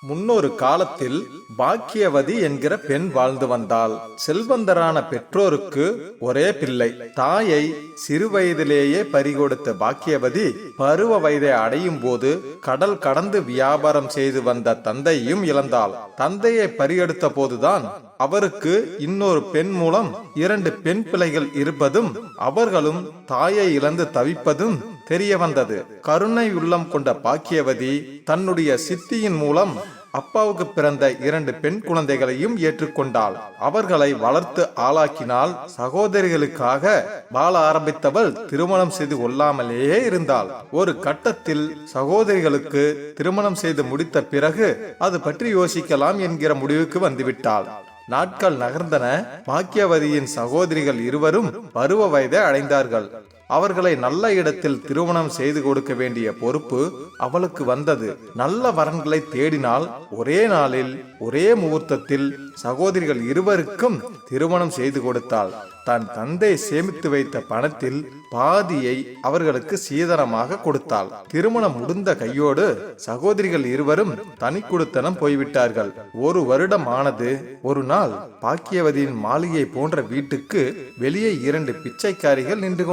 முன்னொரு காலத்தில் பாக்கியவதி என்கிற பெண் வாழ்ந்து வந்தாள். செல்வந்தரான பெற்றோருக்கு ஒரே பிள்ளை. தாயை சிறுவயதிலேயே பறிகொடுத்த பாக்கியவதி பருவ வயதை அடையும் போது கடல் கடந்து வியாபாரம் செய்து வந்த தந்தையும் இழந்தாள். தந்தையை பறிகொடுத்த போதுதான் அவருக்கு இன்னொரு பெண் மூலம் இரண்டு பெண் பிள்ளைகள் இருப்பதும் அவர்களும் தாயை இழந்து தவிப்பதும் தெரிய வந்தது. கருணை உள்ளம் கொண்ட பாக்கியவதி தன்னுடைய சித்தியின் மூலம் அப்பாவுக்கு பிறந்த இரண்டு பெண் குழந்தைகளையும் ஏற்றுக்கொண்டாள். அவர்களை வளர்த்து ஆளாக்கினால் சகோதரிகளுக்காக வாழ ஆரம்பித்தவள் திருமணம் செய்து கொள்ளாமலேயே இருந்தாள். ஒரு கட்டத்தில் சகோதரிகளுக்கு திருமணம் செய்து முடித்த பிறகு அது பற்றி யோசிக்கலாம் என்கிற முடிவுக்கு வந்துவிட்டாள். நாட்கள் நகர்ந்தன. பாக்கியவதியின் சகோதரிகள் இருவரும் பருவ வயதை அடைந்தார்கள். அவர்களை நல்ல இடத்தில் திருமணம் செய்து கொடுக்க வேண்டிய பொறுப்பு அவளுக்கு வந்தது. நல்ல வரன்களை தேடினால் ஒரே நாளில் ஒரே முகூர்த்தத்தில் சகோதரிகள் இருவருக்கும் திருமணம் செய்து கொடுத்தாள். தன் தந்தை சேமித்து வைத்த பணத்தில் பாதியை அவர்களுக்கு சீதனமாக கொடுத்தாள். திருமணம் முடிந்த கையோடு சகோதரிகள் இருவரும் தனி குடுத்தனம் போய்விட்டார்கள். ஒரு வருடம் ஆனது ஒரு நாள் பாக்கியவதியின் மாளிகை போன்ற வீட்டுக்கு வெளியே இரண்டு பிச்சைக்காரிகள் நின்று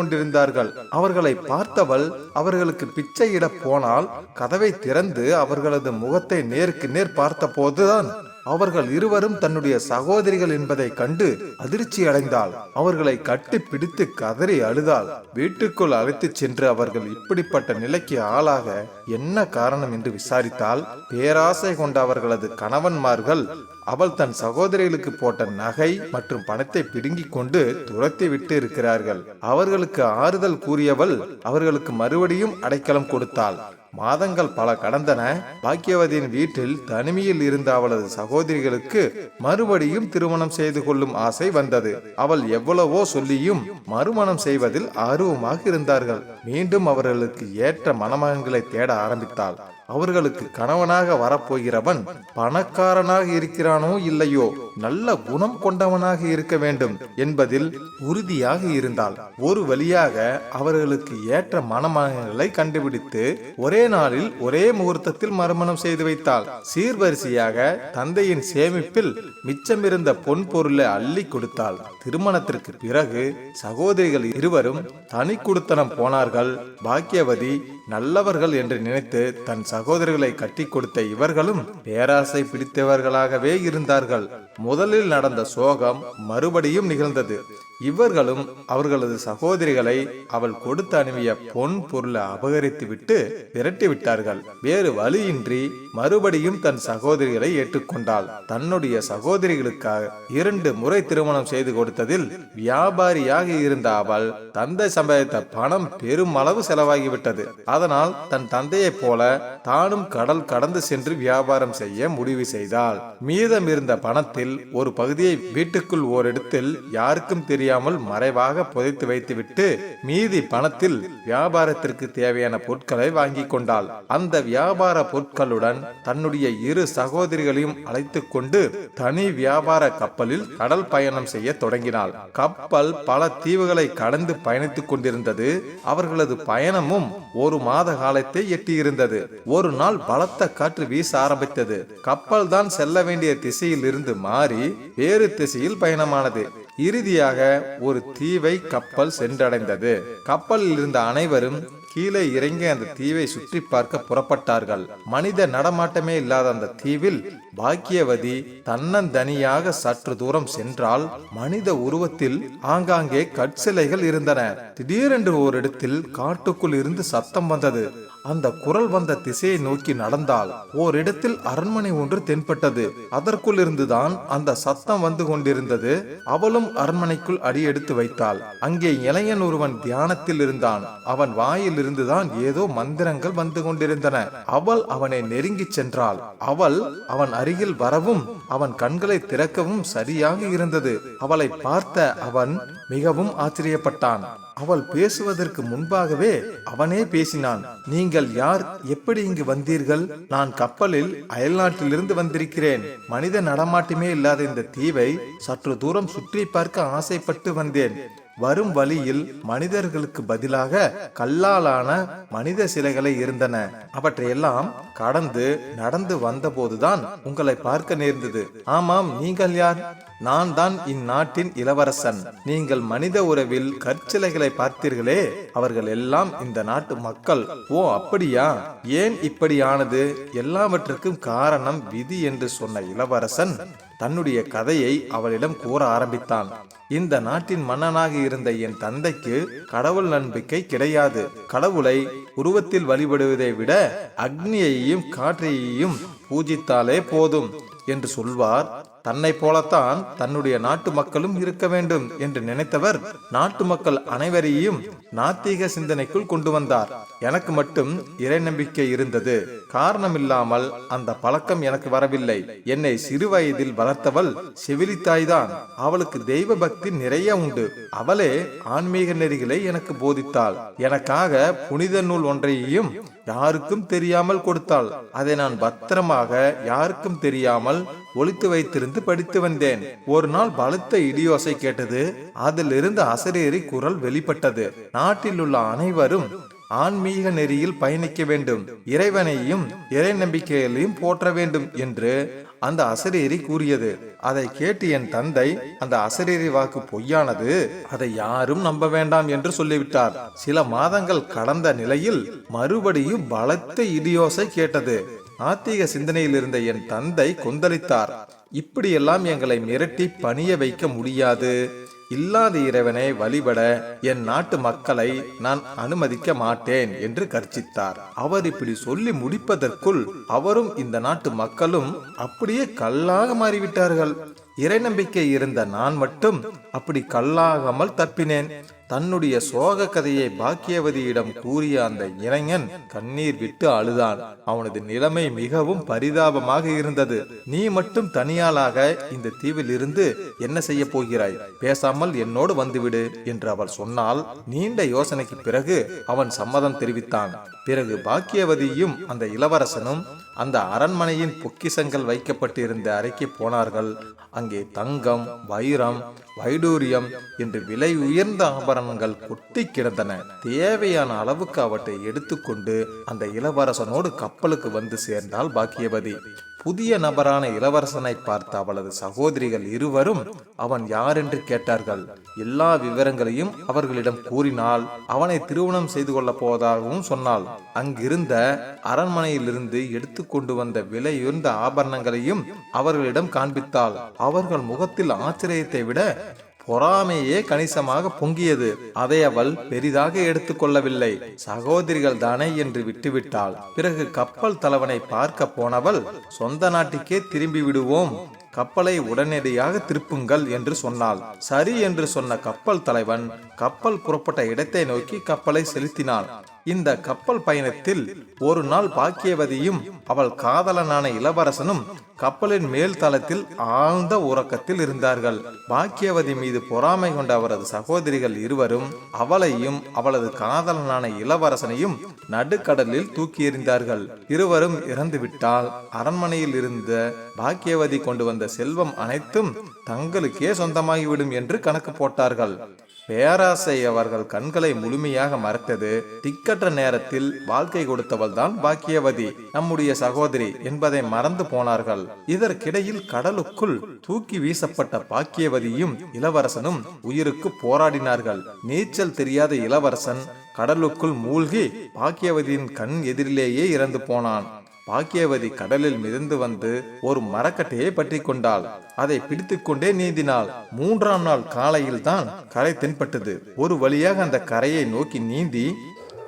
கொண்டிருந்தார்கள் அவர்களை பார்த்தவள் அவர்களுக்கு பிச்சையிட போனால் கதவை திறந்து அவர்களது முகத்தை நேருக்கு நேர் பார்த்த போதுதான் அவர்கள் இருவரும் தன்னுடைய சகோதரிகள் என்பதை கண்டு அதிர்ச்சி அடைந்தாள் அவர்களை கட்டி பிடித்து கதறி அழுதாள். வீட்டுக்குள் அழைத்துச் சென்று அவர்கள் இப்படிப்பட்ட நிலைக்கு ஆளாக என்ன காரணம் என்று விசாரித்தால் பேராசை கொண்ட அவர்களது கணவன்மார்கள் அவள் தன் சகோதரிகளுக்கு போட்ட நகை மற்றும் பணத்தை பிடுங்கிக் கொண்டு துரத்தி விட்டு இருக்கிறார்கள். அவர்களுக்கு ஆறுதல் கூறியவள் அவர்களுக்கு மறுபடியும் அடைக்கலம் கொடுத்தாள். மாதங்கள் பல கடந்தன. பாக்கியவதியின் வீட்டில் தனிமையில் இருந்த அவளது சகோதரிகளுக்கு மறுபடியும் திருமணம் செய்து கொள்ளும் ஆசை வந்தது. அவள் எவ்வளவோ சொல்லியும் மறுமணம் செய்வதில் ஆர்வமாக இருந்தார்கள். மீண்டும் அவர்களுக்கு ஏற்ற மணமகன்களை தேட ஆரம்பித்தாள். அவர்களுக்கு கணவனாக வரப்போகிறவன் பணக்காரனாக இருக்கிறானோ இல்லையோ நல்ல குணம் கொண்டவனாக இருக்க வேண்டும் என்பதில் உறுதியாக இருந்தாள். ஒரு வழியாக அவர்களுக்கு ஏற்ற மணமகன்களை கண்டுபிடித்து ஒரே நாளில் ஒரே முகூர்த்தத்தில் மறுமணம் செய்து வைத்தாள். சீர்வரிசையாக தந்தையின் சேமிப்பில் மிச்சமிருந்த பொன் பொருளை அள்ளி கொடுத்தாள். திருமணத்திற்கு பிறகு சகோதரிகள் இருவரும் தனி குடுத்தனம் போனார்கள். பாக்கியவதி நல்லவர்கள் என்று நினைத்து தன் சகோதரிகளை கட்டி கொடுத்த இவர்களும் பேராசை பிடித்தவர்களாகவே இருந்தார்கள். முதலில் நடந்த சோகம் மறுபடியும் நிகழ்ந்தது. இவர்களும் அவர்களது சகோதரிகளை அவள் கொடுத்து அனுப்பிய பொன் பொருளை அபகரித்து விட்டு விரட்டி விட்டார்கள் வேறு வழியின்றி மறுபடியும் தன் சகோதரிகளை ஏற்றுக்கொண்டாள். தன்னுடைய சகோதரிகளுக்காக இரண்டு முறை திருமணம் செய்து கொடுத்ததில் வியாபாரியாக இருந்த அவள் தந்தை சம்பாதித்த பணம் பெருமளவு செலவாகிவிட்டது. அதனால் தன் தந்தையைப் போல தானும் கடல் கடந்து சென்று வியாபாரம் செய்ய முடிவு செய்தாள். மீதம் இருந்த பணத்தில் ஒரு பகுதியை வீட்டுக்குள் ஓரிடத்தில் யாருக்கும் தெரியாமல் மறைவாக புதைத்து வைத்துவிட்டு மீதி பணத்தில் வியாபாரத்திற்கு தேவையான பொருட்களை வாங்கி கொண்டாள். அந்த வியாபார பொருட்களுடன் தன்னுடைய இரு சகோதரிகளையும் அழைத்து கொண்டு தனி வியாபார கப்பலில் கடல் பயணம் செய்ய தொடங்கினாள். கப்பல் பல தீவுகளை கடந்து பயணித்துக் கொண்டிருந்தது. அவர்களது பயணமும் ஒரு மாத காலத்தை எட்டியிருந்தது. ஒரு நாள் பலத்த காற்று வீச ஆரம்பித்தது. கப்பல் தான் செல்ல வேண்டிய திசையில் இருந்து மாறி வேறு திசையில் பயணமானது. இறுதியாக ஒரு தீவை கப்பல் சென்றடைந்தது. கப்பலில் இருந்த அனைவரும் கீழே இறங்கி அந்த தீவை சுற்றி பார்க்க புறப்பட்டார்கள். மனித நடமாட்டமே இல்லாத அந்த தீவில் பாக்கியவதி தன்னந்தனியாக சற்று தூரம் சென்றால் மனித உருவத்தில் ஆங்காங்கே கற்சிலைகள் இருந்தன. திடீரென்று ஓரிடத்தில் காட்டுக்குள் இருந்து சத்தம் வந்தது. அந்த குரல் வந்த திசையை நோக்கி நடந்தால் ஓரிடத்தில் அரண்மனை ஒன்று தென்பட்டது. அதற்குள் இருந்துதான் அந்த சத்தம் வந்து கொண்டிருந்தது. அவளும் அரண்மனைக்குள் அடி எடுத்து வைத்தாள். அங்கே இளைஞன் ஒருவன் தியானத்தில் இருந்தான். அவன் வாயில் இருந்துதான் ஏதோ மந்திரங்கள் வந்து கொண்டிருந்தன. அவள் அவனை நெருங்கி சென்றாள். அவள் அவன் அருகில் வரவும் அவன் கண்களை திறக்கவும் சரியாக இருந்தது. அவளை பார்த்த அவன் மிகவும் ஆச்சரியப்பட்டான். அவள் பேசுவதற்கு முன்பாகவே அவனே பேசினான். நீங்கள் யார்? எப்படி இங்கு வந்தீர்கள்? நான் கப்பலில் அயல்நாட்டிலிருந்து வந்திருக்கிறேன். மனித நடமாட்டமே இல்லாத இந்த தீவை சற்று தூரம் சுற்றி பார்க்க ஆசைப்பட்டு வந்தேன். வரும் வழியில் மனிதர்களுக்கு பதிலாக கல்லாலான மனித சிலைகளை இருந்தன. அவற்றையெல்லாம் கடந்து நடந்து வந்தபோதுதான் உங்களை பார்க்க நேர்ந்தது. ஆமாம் நீங்கள் யார்? நான் தான் இந்நாட்டின் இளவரசன். நீங்கள் மனித உறவில் கற்சிலைகளை பார்த்தீர்களே அவர்கள் எல்லாம் இந்த நாட்டு மக்கள். ஓ அப்படியா? ஏன் இப்படியானது? எல்லாவற்றுக்கும் காரணம் விதி என்று சொன்ன இளவரசன் தன்னுடைய கதையை அவளிடம் கூற ஆரம்பித்தான். இந்த நாட்டின் மன்னனாக இருந்த என் தந்தைக்கு கடவுள் நம்பிக்கை கிடையாது. கடவுளை உருவத்தில் வழிபடுவதை விட அக்னியையும் காற்றையையும் பூஜித்தாலே போதும் என்று சொல்வார். தன்னை போலத்தான் தன்னுடைய நாட்டு மக்களும் இருக்க வேண்டும் என்று நினைத்தவர் நாட்டு மக்கள் அனைவரையும் நாத்திக சிந்தனைக்குள் கொண்டு வந்தார். எனக்கு மட்டும் இறை நம்பிக்கை இருந்தது. காரணமில்லாமல் அந்த பழக்கம் எனக்கு வரவில்லை. என்னை சிறு வயதில் வளர்த்தவள் செவிலித்தாய்தான். அவளுக்கு தெய்வ பக்தி நிறைய உண்டு. அவளே ஆன்மீக நெறிகளை எனக்கு போதித்தாள். எனக்காக புனித நூல் ஒன்றையும் யாருக்கும் தெரியாமல் கொடுத்தாள். அதை நான் பத்திரமாக யாருக்கும் தெரியாமல் ஒளித்து வைத்திருந்து படித்து வந்தேன். ஒரு நாள் பலத்த இடியோசை கேட்டது. அதிலிருந்து அசரேறி குரல் வெளிப்பட்டது. நாட்டில் உள்ள அனைவரும் ஆன்மீக நெறியில் பயணிக்க வேண்டும். இறைவனையும் இறை நம்பிக்கைகளையும் போற்ற வேண்டும் என்று அந்த அசரேரி கூறியது. அதை கேட்டு என் தந்தை அந்த அசரேரி வாக்கு பொய்யானது அதை யாரும் நம்ப வேண்டாம் என்று சொல்லிவிட்டார். சில மாதங்கள் கடந்த நிலையில் மறுபடியும் பலத்த இடியோசை கேட்டது. ஆத்திக சிந்தனையில் இருந்த என் தந்தை கொந்தளித்தார். இப்படியெல்லாம் எங்களை மிரட்டி பணிய வைக்க முடியாது. இல்லாத இறைவனை வழிபட என் நாட்டு மக்களை நான் அனுமதிக்க மாட்டேன் என்று கர்ச்சித்தார் அவர் இப்படி சொல்லி முடிப்பதற்குள் அவரும் இந்த நாட்டு மக்களும் அப்படியே கல்லாக மாறிவிட்டார்கள். இறை நம்பிக்கை இருந்த நான் மட்டும் அப்படி கல்லாகாமல் தப்பினேன். தன்னுடைய சோக கதையை பாக்கியவதியிடம் கூறிய அந்த இளைஞன் கண்ணீர் விட்டு அழுதான். அவனது நிலைமை மிகவும் பரிதாபமாக இருந்தது. நீ மட்டும் தனியாளாக இந்த தீவில் இருந்து என்ன செய்ய போகிறாய்? பேசாமல் என்னோடு வந்துவிடு என்று அவள் சொன்னால் நீண்ட யோசனைக்கு பிறகு அவன் சம்மதம் தெரிவித்தான். பிறகு பாக்கியவதியும் அந்த இளவரசனும் அந்த அரண்மனையின் பொக்கிசங்கள் வைக்கப்பட்டிருந்த அறைக்கு போனார்கள். அங்கே தங்கம் வைரம் வைடூரியம் என்று விலை உயர்ந்த ஆபரணங்கள் கொட்டி கிடந்தன. தேவையான அளவுக்கு அவற்றை எடுத்துக்கொண்டு அந்த இளவரசனோடு கப்பலுக்கு வந்து சேர்ந்தாள் பாக்கியவதி. புதிய நபரான இளவரசனை பார்த்த அவளது சகோதரிகள் இருவரும் அவன் யார் என்று கேட்டார்கள்? எல்லா விவரங்களையும் அவர்களிடம் கூறினால் அவனை திருமணம் செய்து கொள்ளப் போவதாகவும் சொன்னாள். அங்கிருந்த அரண்மனையிலிருந்து எடுத்துக்கொண்டு வந்த விலையுயர்ந்த ஆபரணங்களையும் அவர்களிடம் காண்பித்தாள். அவர்கள் முகத்தில் ஆச்சரியத்தை விட பொறாமையே கணிசமாக பொங்கியது. அதை அவள் பெரிதாக எடுத்துக்கொள்ளவில்லை சகோதரிகள் தானே என்று விட்டுவிட்டாள். பிறகு கப்பல் தலைவனை பார்க்க போனவள் சொந்த நாட்டுக்கே திரும்பி விடுவோம். கப்பலை உடனடியாக திருப்புங்கள் என்று சொன்னாள். சரி என்று சொன்ன கப்பல் தலைவன் கப்பல் புறப்பட்ட இடத்தை நோக்கி கப்பலை செலுத்தினான். இந்த கப்பல் பயணத்தில் ஒரு நாள் பாக்கியவதியும் அவள் காதலனான இளவரசனும் கப்பலின் மேல் தளத்தில் ஆழ்ந்த உறக்கத்தில் இருந்தார்கள். பாக்கியவதி மீது பொறாமை கொண்ட அவரது சகோதரிகள் இருவரும் அவளையும் அவளது காதலனான இளவரசனையும் நடுக்கடலில் தூக்கி எறிந்தார்கள் இருவரும் இறந்துவிட்டால் அரண்மனையில் இருந்த பாக்கியவதி கொண்டு வந்த செல்வம் அனைத்தும் தங்களுக்கே சொந்தமாகிவிடும் என்று கணக்கு போட்டார்கள். பேராசை அவர்கள் கண்களை முழுமையாக மறைத்தது. திக்கற்ற நேரத்தில் வாழ்க்கை கொடுத்தவள் தான் பாக்கியவதி. நம்முடைய சகோதரி என்பதை மறந்து போனார்கள். இதற்கிடையில் கடலுக்குள் தூக்கி வீசப்பட்ட பாக்கியவதியும் இளவரசனும் உயிருக்கு போராடினார்கள். நீச்சல் தெரியாத இளவரசன் கடலுக்குள் மூழ்கி பாக்கியவதியின் கண் எதிரிலேயே இறந்து போனான். பாக்கியவதி கடலில் மிதந்து வந்து ஒரு மரக்கட்டையை பற்றி கொண்டாள் அதை பிடித்துக்கொண்டே நீந்தினாள். மூன்றாம் நாள் காலையில் தான் கரை தென்பட்டது. ஒரு வழியாக அந்த கரையை நோக்கி நீந்தி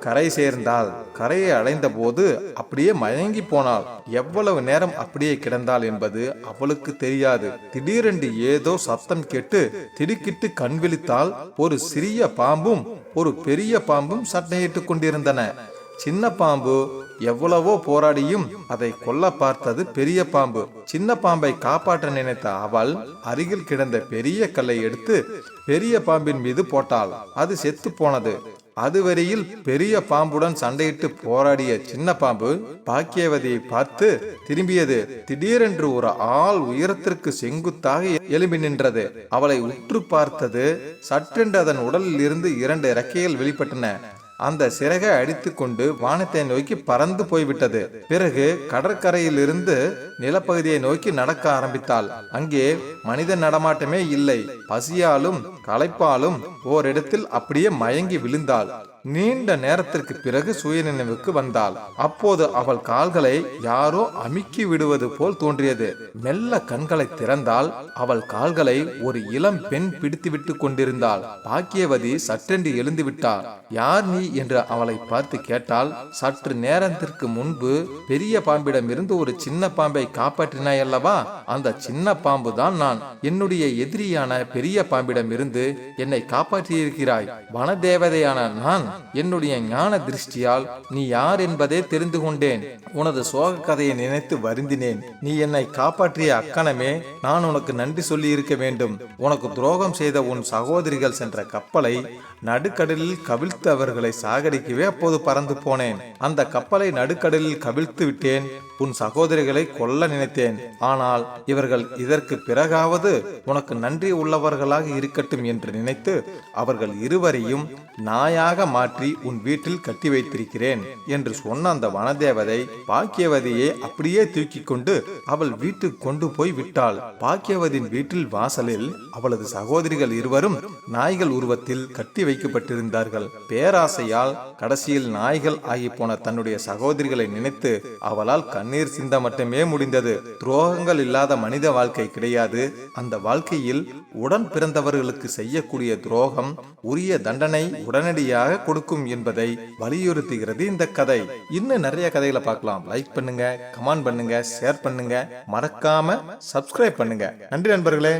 கரை சேர்ந்தாள். கரையை அடைந்த போது அப்படியே மயங்கி போனாள். எவ்வளவு நேரம் அப்படியே கிடந்தாள் என்பது அவளுக்கு தெரியாது. திடீரென்று ஏதோ சத்தம் கேட்டு திடுக்கிட்டு கண் விழித்தால் ஒரு சிறிய பாம்பும் ஒரு பெரிய பாம்பும் சட்டையிட்டுக் கொண்டிருந்தன. சின்ன பாம்பு எவ்வளவோ போராடியும் அதை கொல்ல பார்த்தது பெரிய பாம்பு. சின்ன பாம்பை காப்பாற்ற நினைத்த அவள் அருகில் கிடந்த பெரிய கல்லை எடுத்து பெரிய பாம்பின் மீது போட்டாள். அது செத்து போனது. அதுவரையில் பெரிய பாம்புடன் சண்டையிட்டு போராடிய சின்ன பாம்பு பாக்கியவதியை பார்த்து திரும்பியது. திடீரென்று ஒரு ஆள் உயரத்திற்கு செங்குத்தாக எழும்பி நின்றது. அவளை உற்று பார்த்தது சற்றென்று அதன் உடலில் இருந்து இரண்டு இறக்கைகள் வெளிப்பட்டன. அந்த சிறகை அடித்துக்கொண்டு வானத்தை நோக்கி பறந்து போய்விட்டது. பிறகு கடற்கரையிலிருந்து நிலப்பகுதியை நோக்கி நடக்க ஆரம்பித்தாள். அங்கே மனித நடமாட்டமே இல்லை. பசியாலும் களைப்பாலும் ஓரிடத்தில் அப்படியே மயங்கி விழுந்தாள். நீண்ட நேரத்திற்கு பிறகு சுயநினைவுக்கு வந்தாள். அப்போது அவள் கால்களை யாரோ அமுக்கி விடுவது போல் தோன்றியது. மெல்ல கண்களை திறந்தால் அவள் கால்களை ஒரு இளம் பெண் பிடித்துவிட்டு கொண்டிருந்தாள். பாக்கியவதி சற்றென்று எழுந்து விட்டாள். யார் நீ? என்று அவளை பார்த்து கேட்டால் சற்று நேரத்திற்கு முன்பு பெரிய பாம்பிடம் இருந்து ஒரு சின்ன பாம்பை காப்பாற்றினாய் அல்லவா அந்த சின்ன பாம்பு தான் நான். என்னுடைய எதிரியான பெரிய பாம்பிடம் இருந்து என்னை காப்பாற்றியிருக்கிறாய். வனதேவதையான நான் என்னுடைய ஞான திருஷ்டியால் நீ யார் என்பதே தெரிந்து கொண்டேன். உனது சோக கதையை நினைத்து வருந்தினேன். நீ என்னை காப்பாற்றிய அக்கணமே நான் உனக்கு நன்றி சொல்லி இருக்க வேண்டும். உனக்கு துரோகம் செய்த உன் சகோதரிகள் சென்ற கப்பலை நடுக்கடலில் கவிழ்த்து அவர்களை சாகடிக்கவே அப்போது பறந்து போனேன். அந்த கப்பலை நடுக்கடலில் கவிழ்த்து விட்டேன். உன் சகோதரிகளை கொல்ல நினைத்தேன். ஆனால் இவர்கள் இதற்கு பிறகாவது உனக்கு நன்றி உள்ளவர்களாக இருக்கட்டும் என்று நினைத்து அவர்கள் இருவரையும் நாயாக மாற்றி உன் வீட்டில் கட்டி வைத்திருக்கிறேன் என்று சொன்ன அந்த வனதேவதை பாக்கியவதியை அப்படியே தூக்கி கொண்டு அவள் வீட்டுக்கு கொண்டு போய் விட்டாள். பாக்கியவதியின் வீட்டில் வாசலில் அவளது சகோதரிகள் இருவரும் நாய்கள் உருவத்தில் கட்டி வைக்கப்பட்டிருந்தார்கள். பேராசையால் கடைசியில் நாய்கள் ஆகி போன தன்னுடைய சகோதரிகளை நினைத்து அவளால் கண்ணீர் சிந்த மட்டுமே முடிந்தது. துரோகங்கள் இல்லாத மனித வாழ்க்கை கிடையாது. அந்த வாழ்க்கையில் உடன் பிறந்தவர்களுக்கு செய்யக்கூடிய துரோகம் உரிய தண்டனை உடனடியாக கொடுக்கும் என்பதை வலியுறுத்துகிறது இந்த கதை. இன்னும் நிறைய கதைகளை பார்க்கலாம். லைக் பண்ணுங்க கமெண்ட் பண்ணுங்க ஷேர் பண்ணுங்க. மறக்காம சப்ஸ்கிரைப் பண்ணுங்க. நன்றி நண்பர்களே.